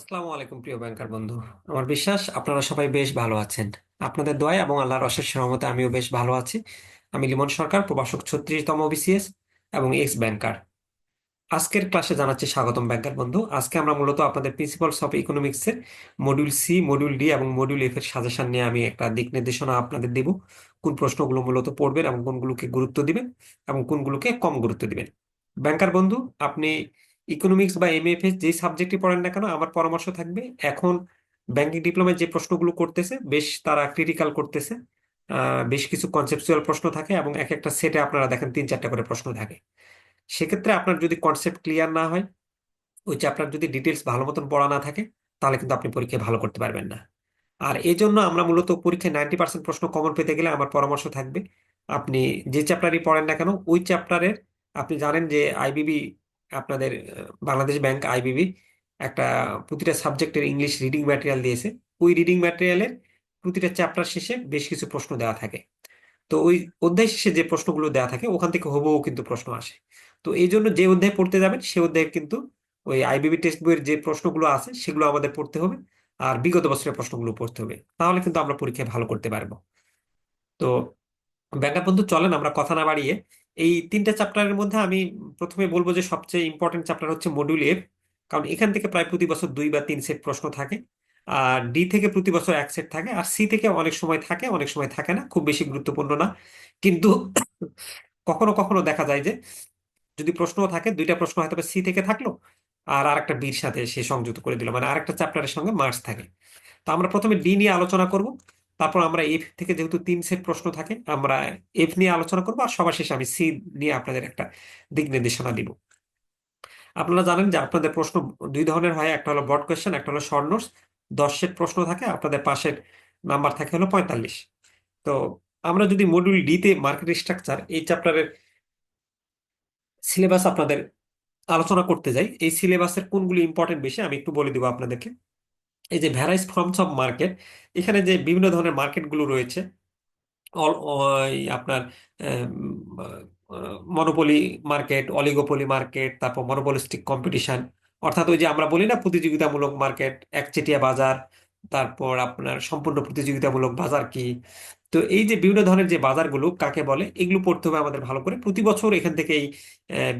আসসালামু আলাইকুম, প্রিয় ব্যাংকার বন্ধু। আমার বিশ্বাস, আপনারা সবাই বেশ ভালো আছেন। আপনাদের দোয়ায় এবং আল্লাহর অশেষ রহমতে আমিও বেশ ভালো আছি। আমি লিমন সরকার, প্রভাষক ছত্রিশতম বিসিএস এবং এক্স ব্যাংকার। আজকের ক্লাসে জানাচ্ছি স্বাগতম ব্যাংকার বন্ধু। আজকে আমরা মূলত আপনাদের প্রিন্সিপালস অফ ইকোনমিক্স এর মডিউল সি মডিউল ডি এবং মডিউল এফ এর সাজেশন নিয়ে আমি একটা দিক নির্দেশনা আপনাদের দিব। কোন প্রশ্নগুলো মূলত পড়বেন এবং কোনগুলোকে গুরুত্ব দিবেন এবং কোনগুলোকে কম গুরুত্ব দিবেন। ব্যাংকার বন্ধু, আপনি ইকোনমিক্স বা এমএফএস যেই সাবজেক্টই পড়েন না কেন, আমার পরামর্শ থাকবে, এখন ব্যাংকিং ডিপ্লোমায় যে প্রশ্নগুলো করতেছে, বেশ তারা ক্রিটিক্যাল করতেছে। বেশ কিছু কনসেপচুয়াল প্রশ্ন থাকে এবং এক একটা সেটে আপনারা দেখেন তিন চারটা করে প্রশ্ন থাকে। সেক্ষেত্রে আপনার যদি কনসেপ্ট ক্লিয়ার না হয়, ওই চ্যাপ্টার যদি ডিটেলস ভালো মতন পড়া না থাকে, তাহলে কিন্তু আপনি পরীক্ষায় ভালো করতে পারবেন না। আর এই জন্য আমরা মূলত পরীক্ষায় নাইনটি পার্সেন্ট প্রশ্ন কমন পেতে গেলে আমার পরামর্শ থাকবে, আপনি যে চ্যাপ্টারই পড়েন না কেন, ওই চ্যাপ্টারের আপনি জানেন যে আইবিবি আপনাদের বাংলাদেশ ব্যাংক আইবিবি একটা প্রতিটা সাবজেক্টের ইংলিশ রিডিং ম্যাটেরিয়াল দিয়েছে। ওই রিডিং ম্যাটেরিয়ালের প্রতিটা চ্যাপ্টার শেষে বেশ কিছু প্রশ্ন দেওয়া থাকে। তো ওই অধ্যায় শেষে যে প্রশ্নগুলো দেওয়া থাকে, ওখান থেকে হুবহু কিন্তু প্রশ্ন আসে। তো এই জন্য যে অধ্যায় পড়তে যাবেন, সে অধ্যায়ের কিন্তু ওই আইবিবি টেক্সট বইয়ের যে প্রশ্নগুলো আছে, সেগুলো আমাদের পড়তে হবে। আর বিগত বছরের প্রশ্নগুলো পড়তে হবে। তাহলে কিন্তু আমরা পরীক্ষায় ভালো করতে পারব। তো ব্যাংকার বন্ধু, চলেন আমরা কথা না বাড়িয়ে এই তিনটা চ্যাপ্টারের মধ্যে আমি প্রথমে বলব যে সবচেয়ে ইম্পর্টেন্ট চ্যাপ্টার হচ্ছে মডিউল এফ কারণ এখান থেকে প্রায় প্রতি বছর দুই বা তিন সেট প্রশ্ন থাকে। আর ডি থেকে প্রতি বছর এক সেট থাকে, আর সি থেকে অনেক সময় থাকে, অনেক সময় থাকে না, খুব বেশি গুরুত্বপূর্ণ না। কিন্তু কখনো কখনো দেখা যায় যে যদি প্রশ্নও থাকে, দুইটা প্রশ্ন হয়তো সি থেকে থাকল, আর আরেকটা বির সাথে সে সংযুক্ত করে দিল মানে আরেকটা চ্যাপ্টারের সঙ্গে মার্চ থাকে। তো আমরা প্রথমে ডি নিয়ে আলোচনা করব। তারপর আমরা এফ থেকে যেহেতু তিন সেট প্রশ্ন থাকে, আমরা এফ নিয়ে আলোচনা করব আর সবার শেষে আমি সি নিয়ে আপনাদের একটা দিক নির্দেশনা দিব। আপনারা জানেন যে আপনাদের প্রশ্ন দুই ধরনের হয়, একটা হলো ব্রড কোয়েশ্চেন একটা হলো শর্ট নোটস দশ সেট প্রশ্ন থাকে, আপনাদের পাশের নাম্বার থাকে হলো পঁয়তাল্লিশ। তো আমরা যদি মডিউল ডিতে মার্কেট স্ট্রাকচার এই চ্যাপ্টারের সিলেবাস আপনাদের আলোচনা করতে যাই, এই সিলেবাসের কোনগুলি ইম্পর্টেন্ট বেশি আমি একটু বলে দিব আপনাদেরকে। এই যে ভ্যারাইস ফ্রম সব মার্কেট এখানে যে বিভিন্ন ধরনের মার্কেটগুলো রয়েছে আপনার মনোপলি মার্কেট অলিগোপলি মার্কেট তারপর মনোপলিস্টিক কম্পিটিশন অর্থাৎ ওই যে আমরা বলি না প্রতিযোগিতামূলক মার্কেট একচেটিয়া বাজার তারপর আপনার সম্পূর্ণ প্রতিযোগিতামূলক বাজার কি? তো এই যে বিভিন্ন ধরনের যে বাজারগুলো, কাকে বলে? এগুলো পড়তে হবে আমাদের ভালো করে প্রতি বছর এখান থেকে এই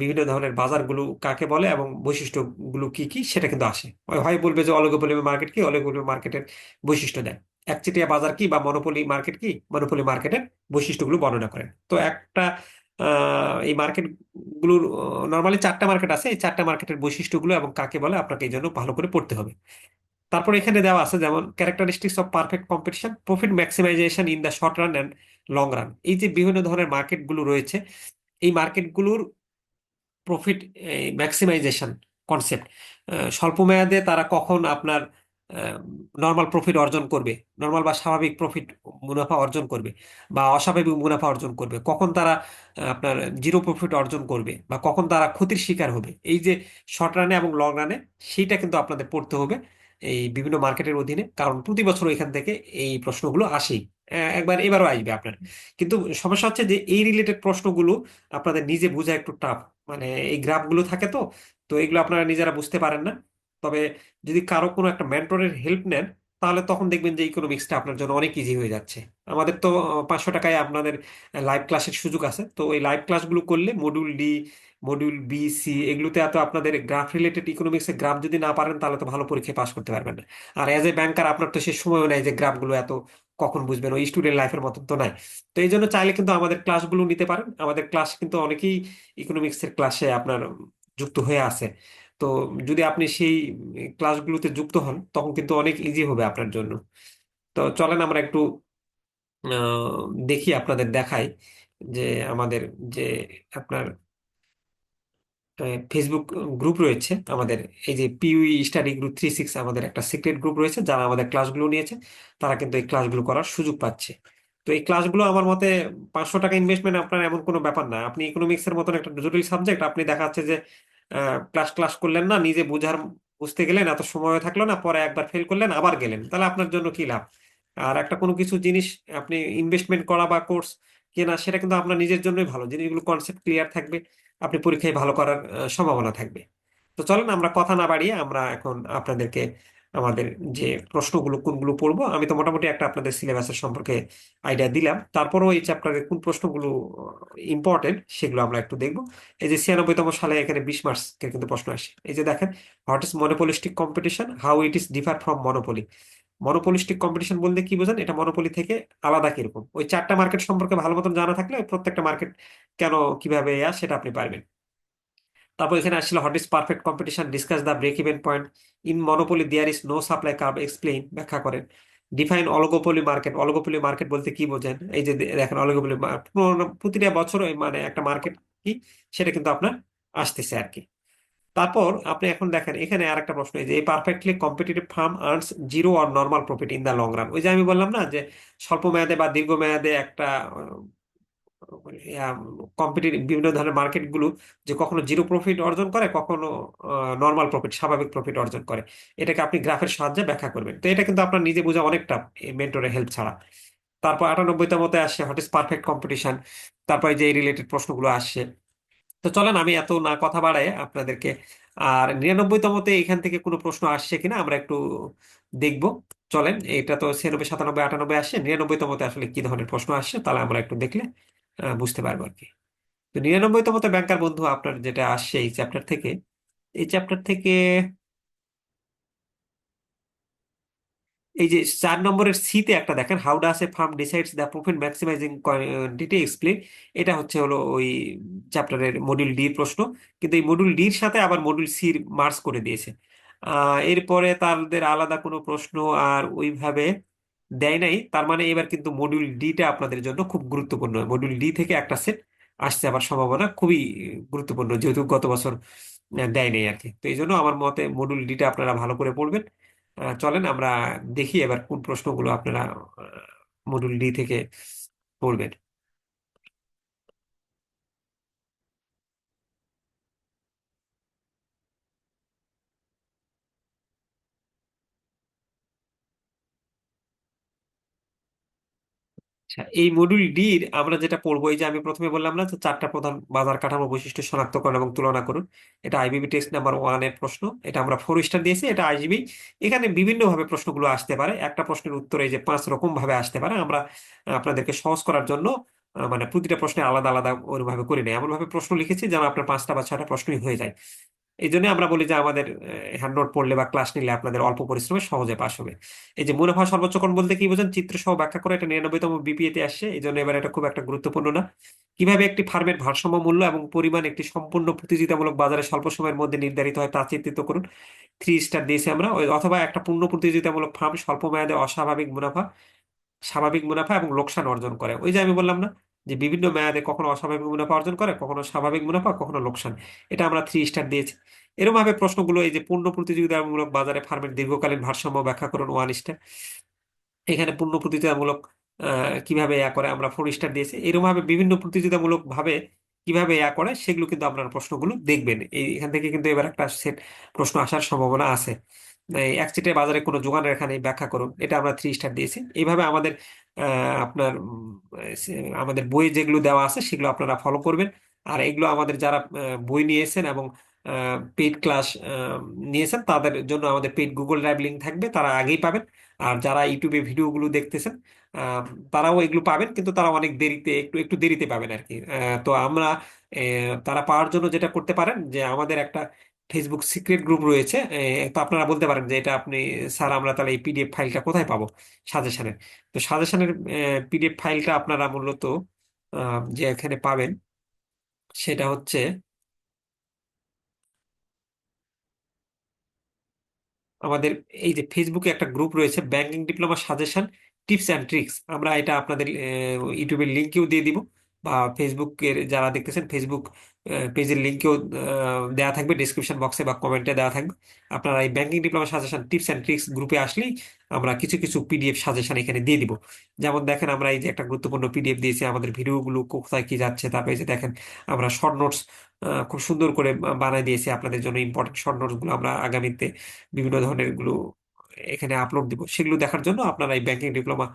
বিভিন্ন ধরনের বাজারগুলো কাকে বলে এবং বৈশিষ্ট্যগুলো কি কি সেটা কিন্তু আসে। হয় বলবে যে অলিগোপলি মার্কেট কি? অলিগোপলি মার্কেটের বৈশিষ্ট্য দেয় একচেটিয়া বাজার কি বা মনোপলি মার্কেট কি? মনোপলি মার্কেটের বৈশিষ্ট্যগুলো বর্ণনা করেন। তো একটা এই মার্কেটগুলোর নর্মালি চারটা মার্কেট আছে। এই চারটা মার্কেটের বৈশিষ্ট্যগুলো এবং কাকে বলে আপনাকে এই জন্য ভালো করে পড়তে হবে। তারপর এখানে দেওয়া আছে যেমন characteristics of perfect competition profit maximisation in the short run and long run এই যে বিভিন্ন ধরনের মার্কেটগুলো রয়েছে, এই মার্কেটগুলোর প্রফিট ম্যাক্সিমাইজেশন কনসেপ্ট স্বল্প মেয়াদে তারা কখন আপনার নর্মাল প্রফিট অর্জন করবে নর্মাল বা স্বাভাবিক প্রফিট মুনাফা অর্জন করবে বা অস্বাভাবিক মুনাফা অর্জন করবে, কখন তারা আপনার জিরো প্রফিট অর্জন করবে বা কখন তারা ক্ষতির শিকার হবে, এই যে শর্ট রানে এবং লং রানে সেইটা কিন্তু আপনাদের পড়তে হবে। এই বিভিন্ন মার্কেটের অধীনে, কারণ প্রতি বছর এখান থেকে এই প্রশ্নগুলো আসেই। একবার এবারও আসবে আপনার। কিন্তু সমস্যা হচ্ছে যে এই রিলেটেড প্রশ্নগুলো আপনাদের নিজে বোঝা একটু টাফ মানে এই গ্রাফগুলো থাকে তো তো এগুলো আপনারা নিজেরা বুঝতে পারেন না। তবে যদি কারও কোনো একটা মেন্টরের হেল্প নেন তাহলে তখন দেখবেন যে ইকোনমিক্সটা আপনার জন্য অনেক ইজি হয়ে যাচ্ছে। আমাদের তো পাঁচশো টাকায় আপনাদের লাইভ ক্লাসের সুযোগ আছে। তো ওই লাইভ ক্লাসগুলো করলে module D module B C এগুলোতে এত আপনাদের গ্রাফ রিলেটেড ইকোনমিক্সের গ্রাফ যদি না পারেন, তাহলে তো ভালো পরীক্ষায় পাশ করতে পারবেন না। আর এজ এ ব্যাংকার আপনার তো সে সময়ও নাই যে গ্রাফগুলো এত কখন বুঝবেন, ওই স্টুডেন্ট লাইফের মতন তো নাই। তো এই জন্য চাইলে কিন্তু আমাদের ক্লাসগুলো নিতে পারেন। আমাদের ক্লাস কিন্তু অনেকেই ইকোনমিক্সের ক্লাসে আপনার যুক্ত হয়ে আছে। তো যদি আপনি সেই ক্লাসগুলোতে যুক্ত হন, তখন কিন্তু অনেক ইজি হবে আপনার জন্য। তো চলেন আমরা একটু দেখি আপনাদের দেখাই যে আমাদের যে আপনার ফেসবুক গ্রুপ রয়েছে, আমাদের এই যে পিউই স্টাডি গ্রুপ থ্রি সিক্স আমাদের একটা সিক্রেট গ্রুপ রয়েছে, যারা আমাদের ক্লাসগুলো নিয়েছে, তারা কিন্তু এই ক্লাসগুলো করার সুযোগ পাচ্ছে। তো এই ক্লাসগুলো আমার মতে পাঁচশো টাকা ইনভেস্টমেন্ট আপনার এমন কোনো ব্যাপার না। আপনি ইকোনমিক্স এর মতন একটা জটিল সাবজেক্ট আপনি দেখা যাচ্ছে যে ক্লাস ক্লাস করলেন না, নিজে বুঝার, বুঝতে গেলেন, এত সময় থাকল না, পরে একবার ফেল করলেন, আবার গেলেন। তাহলে আপনার জন্য কি লাভ? আর একটা কোনো কিছু জিনিস আপনি ইনভেস্টমেন্ট করা বা কোর্স কেনা, সেটা কিন্তু আপনার নিজের জন্যই ভালো। জিনিসগুলো কনসেপ্ট ক্লিয়ার থাকবে, আপনি পরীক্ষায় ভালো করার সম্ভাবনা থাকবে। তো চলেন, আমরা কথা না বাড়িয়ে আমরা এখন আপনাদেরকে আমাদের যে প্রশ্নগুলো, কোনগুলো পড়ব, আমি তো মোটামুটি একটা আপনাদের সিলেবাসের সম্পর্কে আইডিয়া দিলাম। তারপরও এই চ্যাপ্টারের কোন প্রশ্নগুলো ইম্পর্টেন্ট সেগুলো আমরা একটু দেখব। এই যে ছিয়ানব্বইতম সালে এখানে বিশ মার্কসের কিন্তু প্রশ্ন আসে। এই যে দেখেন, what is monopolistic competition how it is differ from monopoly monopolistic competition বলতে কি বোঝেন? এটা মনোপলি থেকে আলাদা কীরকম? ওই চারটা মার্কেট সম্পর্কে ভালো মতন জানা থাকলে প্রত্যেকটা মার্কেট কেন কীভাবে ইয়া সেটা আপনি পারবেন। তারপর এখানে আসছিল what is perfect competition discuss the break even point in monopoly there is no supply curve explain ব্যাখ্যা করেন। Define oligopoly market oligopoly market বলতে কি বোঝেন? এই যে দেখেন অলিগোপলি প্রতিটা বছর মানে একটা মার্কেট কি, সেটা কিন্তু আপনার আসতেছে আর কি। তারপর আপনি এখন দেখেন, এখানে আর একটা প্রশ্ন যে এই perfectly competitive firm earns zero or normal profit in the long run ওই যে আমি বললাম না যে স্বল্প মেয়াদে বা দীর্ঘ মেয়াদে একটা কম্পিটিটিভ বিভিন্ন ধরনের মার্কেটগুলো যে কখনো জিরো প্রফিট অর্জন করে, কখনো নর্মাল প্রফিট স্বাভাবিক প্রফিট অর্জন করে। এটাকে আপনি গ্রাফের সাহায্যে ব্যাখ্যা করবেন। তো এটা কিন্তু আপনার নিজে বোঝা অনেকটা মেন্টরের হেল্প ছাড়া। তারপর আটানব্বইটার মতে আসছে হোয়াট ইজ পারফেক্ট কম্পিটিশন তারপর যে রিলেটেড প্রশ্নগুলো আসছে। তো চলেন আমি এত না কথা বাড়াই আপনাদেরকে, আর নিরানব্বইতমতে এখান থেকে কোনো প্রশ্ন আসছে কিনা আমরা একটু দেখব। চলেন, এটা তো ছিয়ানব্বই, সাতানব্বই, আটানব্বই আসছে। নিরানব্বইতমতে আসলে কি ধরনের প্রশ্ন আসছে, তাহলে আমরা একটু দেখলে বুঝতে পারব আর কি তো নিরানব্বইতমতে ব্যাংকার বন্ধু, আপনার যেটা আসছে এই চ্যাপ্টার থেকে। এই চ্যাপ্টার থেকে এই যে চার নম্বরের সিতে একটা দেখেন how does a firm decides the profit maximising quantity explain এটা হচ্ছে হলো ওই চ্যাপ্টারের মডিউল ডি প্রশ্ন। কিন্তু এই মডিউল ডির সাথে আবার মডিউল সির মার্চ করে দিয়েছে। এরপরে তাদের আলাদা কোনো প্রশ্ন আর ওইভাবে দেয় নাই। তার মানে এবার কিন্তু মডিউল ডিটা আপনাদের জন্য খুব গুরুত্বপূর্ণ। মডিউল ডি থেকে একটা সেট আসছে আবার সম্ভাবনা খুবই গুরুত্বপূর্ণ, যেহেতু গত বছর দেয় নাই আর কি। তো এই জন্য আমার মতে মডিউল ডিটা আপনারা ভালো করে পড়বেন। চলেন আমরা দেখি এবার কোন প্রশ্নগুলো আপনারা মডিউল ডি থেকে পড়বেন। আচ্ছা এই মডিউল ডির আমরা যেটা পড়ব, এই যে আমি প্রথমে বললাম না চারটা প্রধান বাজার কাঠামো বৈশিষ্ট্য শনাক্তকরণ এবং তুলনা করুন। এটা আইবিবি টেস্ট নাম্বার ওয়ানের প্রশ্ন, এটা আমরা ফোর স্টার দিয়েছি, এটা আইজিবি এখানে বিভিন্ন ভাবে প্রশ্নগুলো আসতে পারে, একটা প্রশ্নের উত্তর যে পাঁচ রকম ভাবে আসতে পারে, আমরা, আপনাদেরকে সহজ করার জন্য মানে প্রতিটা প্রশ্নে আলাদা আলাদা ওইভাবে করে নেই। এমন ভাবে প্রশ্ন লিখেছি যেন আপনার পাঁচটা বা ছয়টা প্রশ্নই হয়ে যায়। এই জন্য আমরা বলি যে আমাদের হ্যান্ড নোট পড়লে বা ক্লাস নিলে আপনাদের অল্প পরিশ্রমে সহজে পাস হবে। এই যে মুনাফা সর্বোচ্চকরণ বলতে কি বোঝেন? চিত্র সহ ব্যাখ্যা করে এটা নিরানব্বইতম বিপিএতে আসছে। এই জন্য এবার এটা খুব একটা গুরুত্বপূর্ণ না। কীভাবে একটি ফার্মের ভারসাম্য মূল্য এবং পরিমাণ একটি সম্পূর্ণ প্রতিযোগিতামূলক বাজারে স্বল্প সময়ের মধ্যে নির্ধারিত হয় তা চিত্রিত করুন। থ্রি স্টার দিয়েছি আমরা। অথবা একটা পূর্ণ প্রতিযোগিতামূলক ফার্ম স্বল্প মেয়াদে অস্বাভাবিক মুনাফা, স্বাভাবিক মুনাফা এবং লোকসান অর্জন করে। ওই যে আমি বললাম না যে বিভিন্ন মেয়াদে কখনো অস্বাভাবিক মুনাফা অর্জন করে, কখনো স্বাভাবিক মুনাফা, কখনো লোকসান। এটা আমরা থ্রি স্টার দিয়েছি। এরকম ভাবে প্রশ্নগুলো, এই যে পূর্ণ প্রতিযোগিতামূলক বাজারে ফার্মের দীর্ঘকালীন ভারসাম্য ব্যাখ্যা করুন ওয়ান স্টার এখানে পূর্ণ প্রতিযোগিতামূলক কীভাবে ইয়া করে আমরা ফোর স্টার দিয়েছি। এরকম ভাবে বিভিন্ন প্রতিযোগিতামূলক ভাবে কীভাবে ইয়া করে সেগুলো কিন্তু আপনার প্রশ্নগুলো দেখবেন। এই এখান থেকে কিন্তু এবার একটা সেট প্রশ্ন আসার সম্ভাবনা আছে। একচিটে বাজারে কোনো যোগান রেখা নেই ব্যাখ্যা করুন। এটা আমরা থ্রি স্টার দিয়েছি। এইভাবে আমাদের আপনার আমাদের বইয়ে যেগুলো দেওয়া আছে সেগুলো আপনারা ফলো করবেন। আর এগুলো আমাদের যারা বই নিয়েছেন এবং পেইড ক্লাস নিয়েছেন, তাদের জন্য আমাদের পেইড গুগল ড্রাইভ লিঙ্ক থাকবে, তারা আগেই পাবেন। আর যারা ইউটিউবে ভিডিওগুলো দেখতেছেন তারাও এগুলো পাবেন, কিন্তু তারা অনেক দেরিতে, একটু একটু দেরিতে পাবেন আর কি। তো আমরা তারা পাওয়ার জন্য যেটা করতে পারেন, যে আমাদের একটা ফেসবুক সিক্রেট গ্রুপ রয়েছে তো আপনারা বলতে পারেন যে এটা আপনি, স্যার, আমরা তাহলে এই পিডিএফ ফাইলটা কোথায় পাবো সাজেশনের? তো সাজেশনের পিডিএফ ফাইলটা আপনারা মূলত যে এখানে পাবেন, সেটা হচ্ছে আমাদের এই যে ফেসবুকে একটা গ্রুপ রয়েছে banking diploma suggestion tips and tricks আমরা এটা আপনাদের ইউটিউবের লিঙ্কেও দিয়ে দিব। বা ফেসবুকের যারা দেখতেছেন ফেসবুক পেজের লিঙ্কেও দেওয়া থাকবে ডিসক্রিপশন বক্সে বা কমেন্টে দেওয়া থাকবে। আপনারা এই banking diploma suggestion tips and tricks গ্রুপে আসলেই আমরা কিছু কিছু পিডিএফ সাজেশন এখানে দিয়ে দিব। যেমন দেখেন, আমরা এই যে একটা গুরুত্বপূর্ণ পিডিএফ দিয়েছি, আমাদের ভিডিওগুলো কোথায় কি যাচ্ছে, তারপরে যে দেখেন, আমরা শর্ট নোটস খুব সুন্দর করে বানাই দিয়েছি। আপনাদের জন্য ইম্পর্টেন্ট শর্ট নোটসগুলো আমরা আগামীতে বিভিন্ন ধরনেরগুলো এখানে আপলোড দিব। সেগুলো দেখার জন্য আপনারা এই banking diploma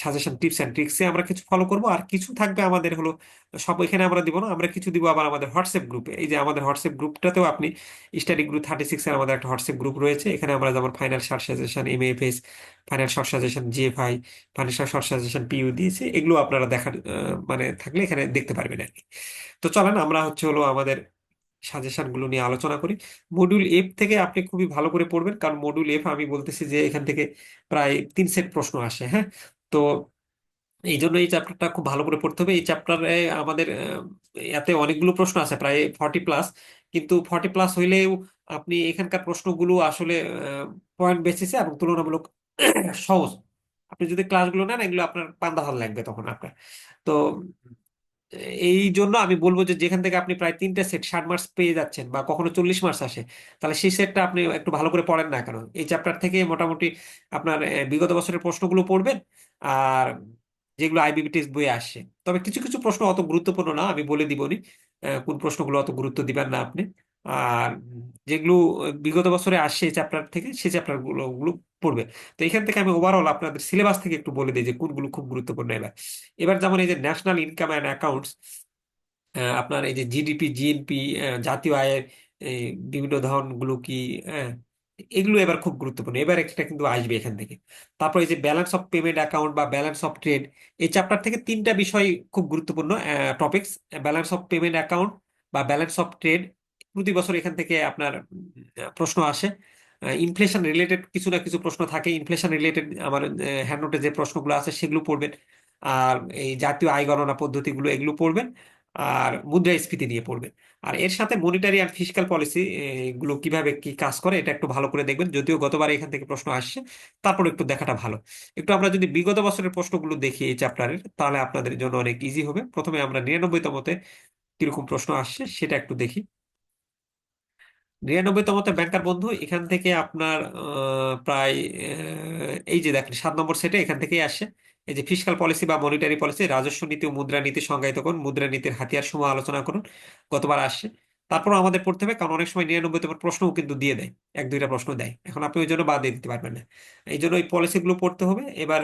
suggestion tips and ট্রিক্সে আমরা কিছু ফলো করব। আর কিছু থাকবে আমাদের হলো, সব এখানে আমরা দিব না, আমরা কিছু দিব আবার আমাদের হোয়াটসঅ্যাপ গ্রুপে এই যে আমাদের হোয়াটসঅ্যাপ গ্রুপটাতেও আপনি স্টাডি গ্রুপ থার্টি সিক্স এর আমাদের একটা হোয়াটসঅ্যাপ গ্রুপ রয়েছে। এখানে আমরা যেমন final short suggestion M F S final short suggestion GFI final short suggestion PU দিয়েছি। এগুলো আপনারা দেখার মানে থাকলে এখানে দেখতে পারবেন আর কি। তো চলেন, আমরা হচ্ছে হলো আমাদের সাজেশনগুলো নিয়ে আলোচনা করি। মডিউল এফ থেকে আপনি খুবই ভালো করে পড়বেন, কারণ মডিউল এফ আমি বলতেছি যে এখান থেকে প্রায় তিন সেট প্রশ্ন আসে হ্যাঁ? তো এই জন্য এই চ্যাপ্টারটা খুব ভালো করে পড়তে হবে। এই চ্যাপ্টারে আমাদের এতে অনেকগুলো প্রশ্ন আছে, প্রায় ফর্টি প্লাস কিন্তু ফর্টি প্লাস হইলেও আপনি এখানকার প্রশ্নগুলো আসলে পয়েন্ট বেসিসে এবং তুলনামূলক সহজ। আপনি যদি ক্লাসগুলো নেন, এগুলো আপনার পান্তা ভালো লাগবে তখন আপনার। তো এই জন্য আমি বলব যে যেখান থেকে আপনি প্রায় তিনটা সেট ষাট মার্কস পেয়ে যাচ্ছেন বা কখনো চল্লিশ মার্কস আসে, তাহলে সেই সেটটা আপনি একটু ভালো করে পড়েন না কেন? এই চ্যাপ্টার থেকে মোটামুটি আপনার বিগত বছরের প্রশ্নগুলো পড়বেন আর যেগুলো আইবিপি টেস্ট বইয়ে আসছে তবে কিছু কিছু প্রশ্ন অত গুরুত্বপূর্ণ না, আমি বলে দিবনি কোন প্রশ্নগুলো অত গুরুত্ব দিবেন না আপনি। যেগুলো বিগত বছরে এই চ্যাপ্টার থেকে, সেই চ্যাপ্টারগুলো পড়বে। তো এখান থেকে আমি ওভারঅল আপনাদের সিলেবাস থেকে একটু বলে দিই যে কোনগুলো খুব গুরুত্বপূর্ণ এবার। এবার যেমন এই যে ন্যাশনাল ইনকাম অ্যান্ড অ্যাকাউন্টস আপনার এই যে জিডিপি জিএনপি জাতীয় আয়ের বিভিন্ন ধরনগুলো কি হ্যাঁ এগুলো এবার খুব গুরুত্বপূর্ণ। এবার একটা কিন্তু আসবে এখান থেকে। তারপর এই যে ব্যালেন্স অফ পেমেন্ট অ্যাকাউন্ট বা ব্যালেন্স অফ ট্রেড এই চ্যাপ্টার থেকে তিনটা বিষয় খুব গুরুত্বপূর্ণ topics balance of payment account বা ব্যালেন্স অফ ট্রেড প্রতি বছর এখান থেকে আপনার প্রশ্ন আসে। ইনফ্লেশন রিলেটেড কিছু না কিছু প্রশ্ন থাকে। ইনফ্লেশন রিলেটেড আমার হ্যান্ড নোটে যে প্রশ্নগুলো আছে সেগুলো পড়বেন। আর এই জাতীয় আয় গণনা পদ্ধতিগুলো এগুলো পড়বেন। আর মুদ্রাস্ফীতি নিয়ে পড়বেন। আর এর সাথে মনিটারি আর ফিসক্যাল পলিসি এগুলো কীভাবে কি কাজ করে এটা একটু ভালো করে দেখবেন। যদিও গতবার এখান থেকে প্রশ্ন আসছে, তারপর একটু দেখাটা ভালো। একটু আমরা যদি বিগত বছরের প্রশ্নগুলো দেখি এই চ্যাপ্টারের তাহলে আপনাদের জন্য অনেক ইজি হবে। প্রথমে আমরা নিরানব্বই তমতে কীরকম প্রশ্ন আসছে সেটা একটু দেখি। নিরানব্বই তমতে ব্যাংকার বন্ধু। এখান থেকে আপনার প্রায় এই যে দেখেন, সাত নম্বর সেটে এখান থেকেই আসে। এই যে ফিসক্যাল পলিসি বা মনিটারি পলিসি, রাজস্ব নীতি ও মুদ্রানীতি সংজ্ঞায়িত করুন মুদ্রানীতির হাতিয়ার সমূহ আলোচনা করুন, গতবার আসছে তারপর আমাদের পড়তে হবে, কারণ অনেক সময় নিরানব্বই তমের প্রশ্নও কিন্তু দিয়ে দেয়, এক দুইটা প্রশ্ন দেয়। এখন আপনি ওই জন্য বাদ দিয়ে দিতে পারবেন না। এই জন্য ওই পলিসিগুলো পড়তে হবে। এবার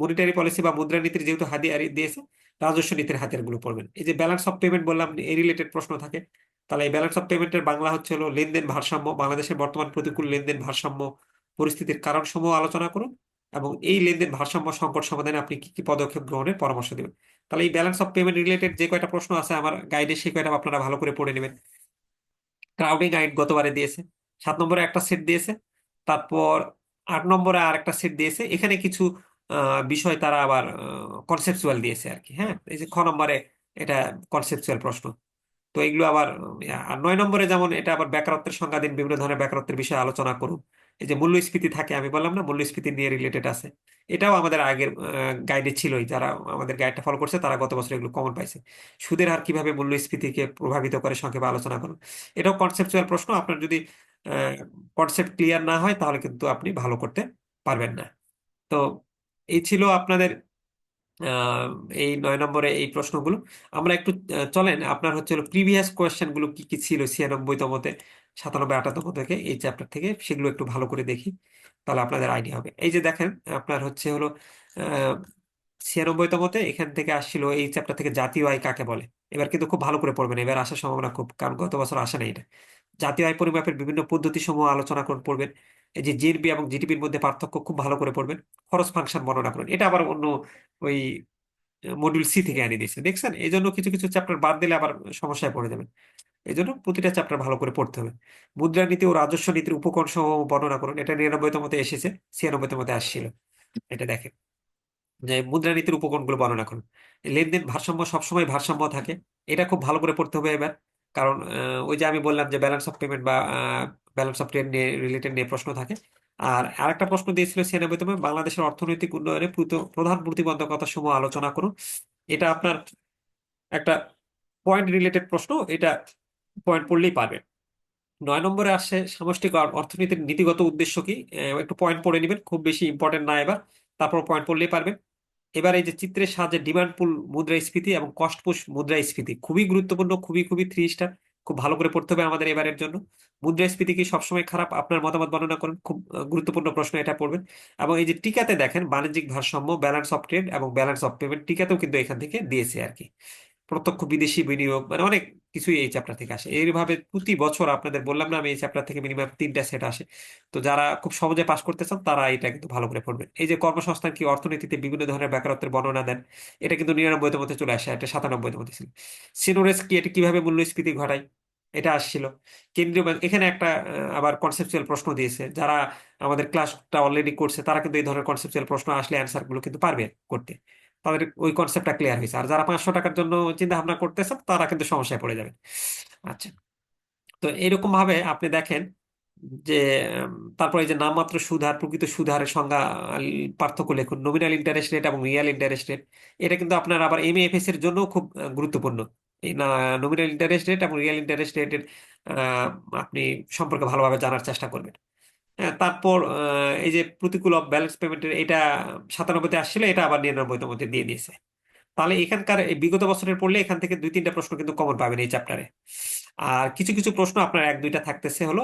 মনিটারি পলিসি বা মুদ্রানীতির যেহেতু হাতিয়ার দিয়েছে, রাজস্ব নীতির হাতিয়ারগুলো পড়বেন। এই যে ব্যালেন্স অফ পেমেন্ট বললাম, এই রিলেটেড প্রশ্ন থাকে। তাহলে এই ব্যালেন্স অফ পেমেন্টের বাংলা হচ্ছে হলো লেনদেন ভারসাম্য, বাংলাদেশের বর্তমান প্রতিকূল লেনদেন ভারসাম্য পরিস্থিতির কারণসমূহ আলোচনা করুন এবং এই লেনদেন ভারসাম্য সংকট সমাধানে আপনি কি কি পদক্ষেপ গ্রহণের পরামর্শ দেবেন। তাহলে এই ব্যালেন্স অফ পেমেন্ট রিলেটেড যে কয়টা প্রশ্ন আছে আমার গাইডে সেই কয়টা আপনারা ভালো করে পড়ে নেবেন। ক্রাউডিং আইন গতবারে দিয়েছে, সাত নম্বরে একটা সেট দিয়েছে, তারপর আট নম্বরে আর একটা সেট দিয়েছে, এখানে কিছু বিষয় তারা আবার কনসেপচুয়াল দিয়েছে আর কি হ্যাঁ? এই যে খ নম্বরে এটা কনসেপচুয়াল প্রশ্ন। তো এগুলো আবার আর নয় নম্বরে যেমন এটা আবার বেকারত্বের সংজ্ঞা দিন, বিভিন্ন ধরনের বেকারত্বের বিষয়ে আলোচনা করুন। এই যে মূল্যস্ফীতি থাকে, আমি বললাম না মূল্যস্ফীতি নিয়ে রিলেটেড আছে। এটাও আমাদের আগের গাইডে ছিলই, যারা আমাদের গাইডটা ফলো করছে, তারা গত বছর এগুলো কমন পাইছে। সুদের হার কীভাবে মূল্যস্ফীতিকে প্রভাবিত করে সংক্ষেপে আলোচনা করুন। এটাও কনসেপচুয়াল প্রশ্ন, আপনার যদি কনসেপ্ট ক্লিয়ার না হয়, তাহলে কিন্তু আপনি ভালো করতে পারবেন না। তো এই ছিল আপনাদের এই নয় নম্বরে এই প্রশ্নগুলো। আমরা একটু চলেন, আপনার হচ্ছে হলো প্রিভিয়াস কোয়েশ্চেনগুলো কি কি ছিল ছিয়ানব্বই তমতে সাতানব্বই আটাত্তর থেকে এই চ্যাপ্টার থেকে, সেগুলো একটু ভালো করে দেখি, তাহলে আপনাদের আইডিয়া হবে। এই যে দেখেন, আপনার হচ্ছে হলো ছিয়ানব্বই তমতে এখান থেকে আসছিল এই চ্যাপ্টার থেকে জাতীয় আয় কাকে বলে? এবার কিন্তু খুব ভালো করে পড়বেন, এবার আসার সম্ভাবনা খুব, কারণ গত বছর আসে নাই এটা। জাতীয় আয় পরিমাপের বিভিন্ন পদ্ধতি সমূহ আলোচনা করে, পড়বেন। এই যে জিএনপি এবং জিডিপির মধ্যে পার্থক্য খুব ভালো করে পড়বেন। খরচ ফাংশন বর্ণনা করুন। এটা আবার অন্য ওই মডিউল সি থেকে আনিয়ে দিয়েছে। দেখছেন? এই জন্য কিছু কিছু চ্যাপ্টার বাদ দিলে আবার সমস্যায় পড়ে যাবেন। এই জন্য প্রতিটা চ্যাপ্টার ভালো করে পড়তে হবে। মুদ্রানীতি ও রাজস্ব নীতির উপকরণ সমূহ বর্ণনা করুন। এটা নিরানব্বই তমতে এসেছে ছিয়ানব্বই তমতে আসছিল। এটা দেখেন। যে মুদ্রানীতির উপকরণগুলো বর্ণনা করুন। লেনদেন ভারসাম্য সবসময় ভারসাম্য থাকে। এটা খুব ভালো করে পড়তে হবে এবার। কারণ ওই যে আমি বললাম যে ব্যালেন্স অফ পেমেন্ট বা ব্যালেন্স অফ ট্রেড নিয়ে রিলেটেড নিয়ে প্রশ্ন থাকে। আর আরেকটা প্রশ্ন দিয়েছিল ছিয়ানব্বইতম বাংলাদেশের অর্থনৈতিক উন্নয়নে প্রধান প্রতিবন্ধকতা সমূহ আলোচনা করুন। এটা আপনার একটা পয়েন্ট রিলেটেড প্রশ্ন, এটা পয়েন্ট পড়লেই পারবেন। নয় নম্বরে আসছে সামষ্টিক অর্থনীতির নীতিগত উদ্দেশ্য কি? একটু পয়েন্ট পড়ে নেবেন, খুব বেশি ইম্পর্টেন্ট না এবার, তারপর পয়েন্ট পড়লেই পারবেন। এবার এই যে চিত্রের সাহায্যে ডিমান্ড পুল মুদ্রাস্ফীতি এবং কস্ট পুশ মুদ্রাস্ফীতি খুবই গুরুত্বপূর্ণ, খুবই খুবই থ্রি স্টার খুব ভালো করে পড়তে হবে আমাদের এবারের জন্য। মুদ্রাস্ফীতি কি সবসময় খারাপ? আপনার মতামত বর্ণনা করুন, খুব গুরুত্বপূর্ণ প্রশ্ন এটা পড়বেন। এবং এই যে টিকাতে দেখেন বাণিজ্যিক ভারসাম্য ব্যালেন্স অফ ট্রেড এবং ব্যালেন্স অফ পেমেন্ট টিকাতেও কিন্তু এখান থেকে দিয়েছে আর কি। প্রত্যক্ষ বিদেশি বিনিয়োগ মানে অনেক কিছুই এই চ্যাপ্টার থেকে আসে। এইভাবে প্রতি বছর আপনাদের বললাম না আমি এই চ্যাপ্টার থেকে মিনিমাম তিনটা সেট আসে। তো যারা খুব সহজে পাশ করতে চান, তারা এটা কিন্তু ভালো করে পড়বেন। এই যে কর্মসংস্থান কি অর্থনীতিতে বিভিন্ন ধরনের বেকারত্বের বর্ণনা দেন, এটা কিন্তু নিরানব্বইতে মধ্যে চলে আসে, এটা সাতানব্বইতে মধ্যে ছিল। সিনোরেস কি, এটা কীভাবে মূল্যস্ফীতি ঘটায়? এটা আসছিল। কেন্দ্রীয় ব্যাংক, এখানে একটা আবার কনসেপচুয়াল প্রশ্ন দিয়েছে। যারা আমাদের ক্লাসটা অলরেডি করছে, তারা কিন্তু এই ধরনের কনসেপচুয়াল প্রশ্ন আসলে অ্যান্সারগুলো কিন্তু পারবে করতে। তাদের ওই কনসেপ্টটা ক্লিয়ার হয়েছে। আর যারা পাঁচশো টাকার জন্য চিন্তা ভাবনা করতেছে, তারা কিন্তু সমস্যায় পড়ে যাবে। আচ্ছা। তো এরকম ভাবে আপনি দেখেন যে তারপরে যে নামমাত্র সুদ হার প্রকৃত সুদ হারের সংজ্ঞা পার্থক্য লিখুন। নমিনাল ইন্টারেস্ট রেট এবং রিয়াল ইন্টারেস্ট রেট এটা কিন্তু আপনার আবার এম এমএএফএস এর জন্য খুব গুরুত্বপূর্ণ। এই না নমিনাল ইন্টারেস্ট রেট এবং রিয়াল ইন্টারেস্ট রেটের আপনি সম্পর্কে ভালোভাবে জানার চেষ্টা করবেন। হ্যাঁ, তারপর আহ, এই যে প্রতিকূল অফ ব্যালেন্স পেমেন্টের এটা সাতানব্বইতে আসছিল এটা আবার নিরানব্বইতে মধ্যে দিয়ে দিয়েছে। তাহলে এখানকার বিগত বছরের পড়লে এখান থেকে দুই তিনটা প্রশ্ন কিন্তু কমন পাবেন এই চ্যাপ্টারে আর কিছু কিছু প্রশ্ন আপনার এক দুইটা থাকতেছে হলো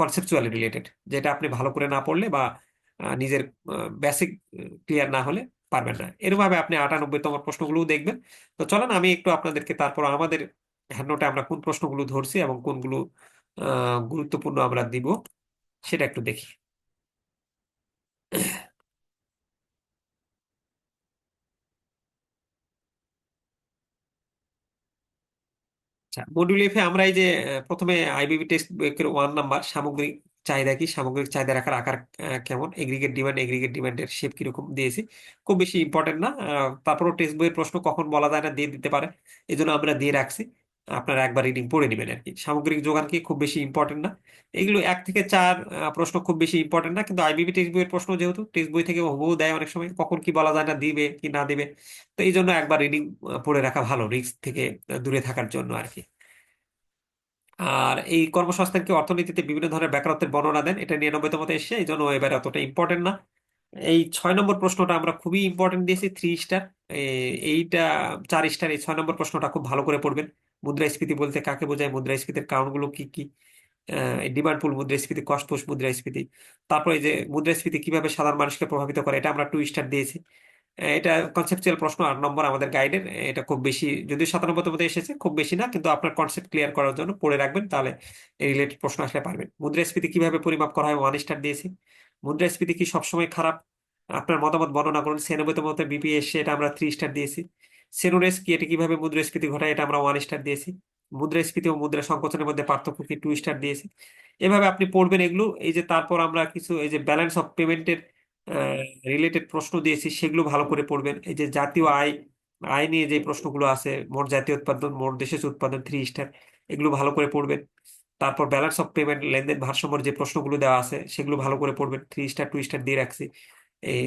কনসেপচুয়ালি রিলেটেড যেটা আপনি ভালো করে না পড়লে বা নিজের বেসিক ক্লিয়ার না হলে পারবেন না। এরভাবে আপনি আটানব্বইতম প্রশ্নগুলোও দেখবেন। তো চলেন আমি একটু আপনাদেরকে তারপর আমাদের হ্যান্ডনোটে আমরা কোন প্রশ্নগুলো ধরছি এবং কোনগুলো আহ, গুরুত্বপূর্ণ আমরা দিব। সেটা একটু দেখি। আচ্ছা মডিউল আমরা এই যে প্রথমে আইবিবি টেক্সট বইয়ের ওয়ান নাম্বার সামগ্রিক চাহিদা কি? সামগ্রিক চাহিদা রাখার আকার কেমন? এগ্রিগেট ডিমান্ড এগ্রিগেট ডিমান্ডের শেপ কীরকম দিয়েছি? খুব বেশি ইম্পর্টেন্ট না। তারপরও টেক্সট বইয়ের প্রশ্ন কখন বলা যায় না, দিয়ে দিতে পারে। এই জন্য আমরা দিয়ে রাখছি। আপনারা একবার রিডিং পড়ে নেবেন আর কি। সামগ্রিক যোগান কি খুব বেশি ইম্পর্টেন্ট না? এগুলো এক থেকে চার প্রশ্ন খুব বেশি ইম্পর্টেন্ট না, কিন্তু আইবিবি টেক্সট বইয়ের প্রশ্ন যেহেতু টেক্সট বই থেকে হুবহু দেয় অনেক সময়, কখন কি বলা যায় না, দিবে কি না দিবে। তো এই জন্য একবার রিডিং পড়ে রাখা ভালো রিস্ক থেকে দূরে থাকার জন্য আর কি। আর এই কর্মসংস্থান কি অর্থনীতিতে বিভিন্ন ধরনের বেকারত্বের বর্ণনা দেন, এটা নিরানব্বইতম মতো এসে এই জন্য এবারে অতটা ইম্পর্টেন্ট না। এই ছয় নম্বর প্রশ্নটা আমরা খুবই ইম্পর্টেন্ট দিয়েছি থ্রি স্টার এইটা চার স্টার এই ছয় নম্বর প্রশ্নটা খুব ভালো করে পড়বেন। মুদ্রাস্ফীতি বলতে কাকে বোঝায়? মুদ্রাস্ফীতির কারণগুলো কি কি? ডিমান্ড পুল মুদ্রাস্ফীতি কস্ট পুশ মুদ্রাস্ফীতি। তারপরে যে মুদ্রাস্ফীতি কীভাবে সাধারণ মানুষকে প্রভাবিত করে, এটা আমরা টু স্টার দিয়েছি। এটা কনসেপচুয়াল প্রশ্ন, আট নম্বর আমাদের গাইডের এটা খুব বেশি, যদিও সাতানব্বই মধ্যে এসেছে, খুব বেশি না, কিন্তু আপনার কনসেপ্ট ক্লিয়ার করার জন্য পড়ে রাখবেন, তাহলে রিলেটেড প্রশ্ন আসলে পারবেন। মুদ্রাস্ফীতি কীভাবে পরিমাপ করা হয় ওয়ান স্টার দিয়েছি। মুদ্রাস্ফীতি কি সবসময় খারাপ? আপনার মতামত বর্ণনা করুন সেনব্বইতম মতে বিপি এসে এটা আমরা থ্রি স্টার দিয়েছি। সেনোরেস কি এটা কীভাবে মুদ্রাস্ফীতি ঘটায়, এটা আমরা ওয়ান স্টার দিয়েছি। মুদ্রাস্ফীতি ও মুদ্রা সংকোচনের মধ্যে পার্থক্য কি টু স্টার দিয়েছি। এভাবে আপনি পড়বেন এগুলো, এই যে তারপর আমরা কিছু, এই যে ব্যালেন্স অফ পেমেন্টের রিলেটেড প্রশ্ন দিয়েছি, সেগুলো ভালো করে পড়বেন। এই যে জাতীয় আয় আয় নিয়ে যে প্রশ্নগুলো আছে, মোট জাতীয় উৎপাদন, মোট দেশের উৎপাদন থ্রি স্টার এগুলো ভালো করে পড়বেন। তারপর ব্যালেন্স অফ পেমেন্ট লেনদেন ভারসাম্যর যে প্রশ্নগুলো দেওয়া আছে, সেগুলো ভালো করে পড়বেন থ্রি স্টার টু স্টার দিয়ে রাখছি। এই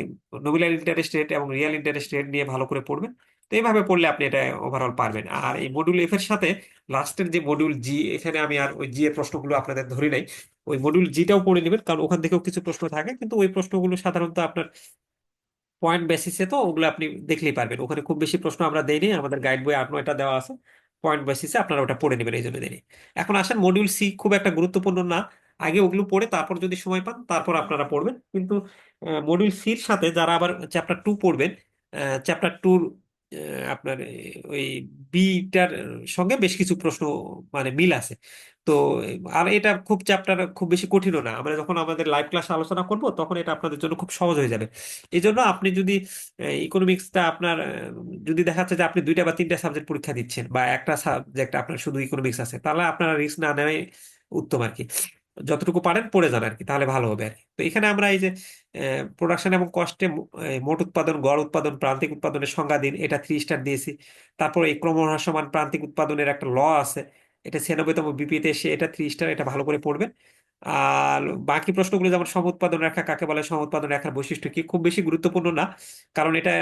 নমিনাল ইন্টারেস্ট রেট এবং রিয়েল ইন্টারেস্ট রেট নিয়ে ভালো করে পড়বেন। তো এইভাবে পড়লে আপনি এটা ওভারঅল পারবেন। আর এই মডিউল এফ এর সাথে লাস্টের যে মডিউল জি এখানে আমি আর ওই জি এর প্রশ্নগুলো আপনাদের ধরি নাই। ওই মডিউল জিটাও পড়ে নেবেন, কারণ ওখান থেকেও কিছু প্রশ্ন থাকে, কিন্তু ওই প্রশ্নগুলো সাধারণত আপনার পয়েন্ট বেসিসে তো ওগুলো আপনি দেখলেই পারবেন। ওখানে খুব বেশি প্রশ্ন আমরা দেইনি আমাদের গাইড বই আট নয়টা দেওয়া আছে পয়েন্ট বেসিসে আপনারা ওটা পড়ে নেবেন, এই জন্য দেরি এখন আসেন মডিউল সি খুব একটা গুরুত্বপূর্ণ না। আগে ওগুলো পড়ে তারপর যদি সময় পান, তারপর আপনারা পড়বেন। কিন্তু মডিউল সির সাথে যারা আবার চ্যাপ্টার টু পড়বেন চ্যাপ্টার টুর আপনার ওই বিটার সঙ্গে বেশ কিছু প্রশ্ন মানে মিল আছে। তো, আর এটা খুব চ্যাপ্টার খুব বেশি কঠিনও না। আমরা যখন আমাদের লাইভ ক্লাস আলোচনা করব, তখন এটা আপনাদের জন্য খুব সহজ হয়ে যাবে। এই জন্য আপনি যদি ইকোনমিক্সটা আপনার, যদি দেখা যাচ্ছে যে আপনি দুইটা বা তিনটা সাবজেক্ট পরীক্ষা দিচ্ছেন বা একটা সাবজেক্ট আপনার শুধু ইকোনমিক্স আছে, তাহলে আপনারা রিস্ক না নেওয়াই উত্তম আর কি যতটুকু পারেন পড়ে যান আর কি তাহলে ভালো হবে আর কি তো এখানে আমরা এই যে প্রোডাকশন এবং কষ্টে মোট উৎপাদন, গড় উৎপাদন, প্রান্তিক উৎপাদনের সংজ্ঞা দিন, এটা থ্রি স্টার দিয়েছি। তারপর এই ক্রমহ্রাসমান প্রান্তিক উৎপাদনের একটা ল আছে, এটা ছিয়ানব্বইতম বিপিতে এসে এটা থ্রি স্টার এটা ভালো করে পড়বেন। আর বাকি প্রশ্নগুলো যেমন সম উৎপাদন রেখা, কাকে বলে সম উৎপাদন রেখার বৈশিষ্ট্য কি, খুব বেশি গুরুত্বপূর্ণ না, কারণ এটা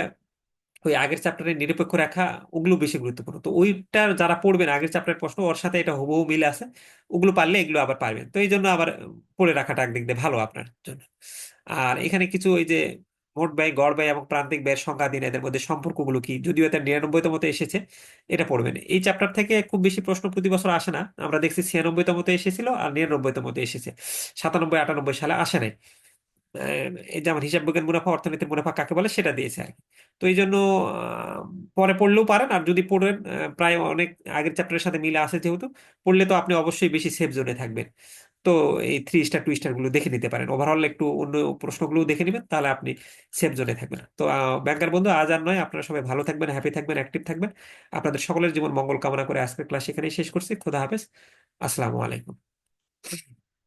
ওই আগের চ্যাপ্টারের নিরপেক্ষ রেখা ওগুলো বেশি গুরুত্বপূর্ণ। তো ওইটার যারা পড়বেন, আগের চ্যাপ্টারের প্রশ্ন, ওর সাথে এটা হুবহু মিল আছে। ওগুলো পারলে এগুলো আবার পারবেন। তো এই জন্য আবার পড়ে রাখাটা একদিক দিয়ে ভালো আপনার জন্য। আর এখানে কিছু ওই যে মোট ব্যয়, গড় ব্যয় এবং প্রান্তিক ব্যয়ের সংখ্যা দিন এদের মধ্যে সম্পর্কগুলো কি? যদিও এটা নিরানব্বইতমতে এসেছে, এটা পড়বেন। এই চ্যাপ্টার থেকে খুব বেশি প্রশ্ন প্রতি বছর আসে না। আমরা দেখছি ছিয়ানব্বইতমতে এসেছিল আর নিরানব্বইতমতে এসেছে। সাতানব্বই আটানব্বই সালে আসে নাই। এই যেমন হিসাব বিজ্ঞান মুনাফা, অর্থনীতির মুনাফা কাকে বলে সেটা দিয়েছে আর কি। তো এই জন্য পরে পড়লেও পারেন। আর যদি পড়েন প্রায় অনেক আগের চ্যাপ্টারের সাথে মিলে আছে যেহেতু, পড়লে তো আপনি অবশ্যই বেশি সেফ জোনে থাকবেন। তো এই থ্রি স্টার টু স্টারগুলো দেখে নিতে পারেন। ওভারঅল একটু অন্য প্রশ্নগুলো দেখে নেবেন, তাহলে আপনি সেফ জোনে থাকবেন। তো ব্যাংকার বন্ধু, আজ আর নয়। আপনারা সবাই ভালো থাকবেন হ্যাপি থাকবেন অ্যাক্টিভ থাকবেন। আপনাদের সকলের জীবন মঙ্গল কামনা করে আজকের ক্লাস এখানেই শেষ করছি। খোদা হাফেজ। আসসালামু আলাইকুম।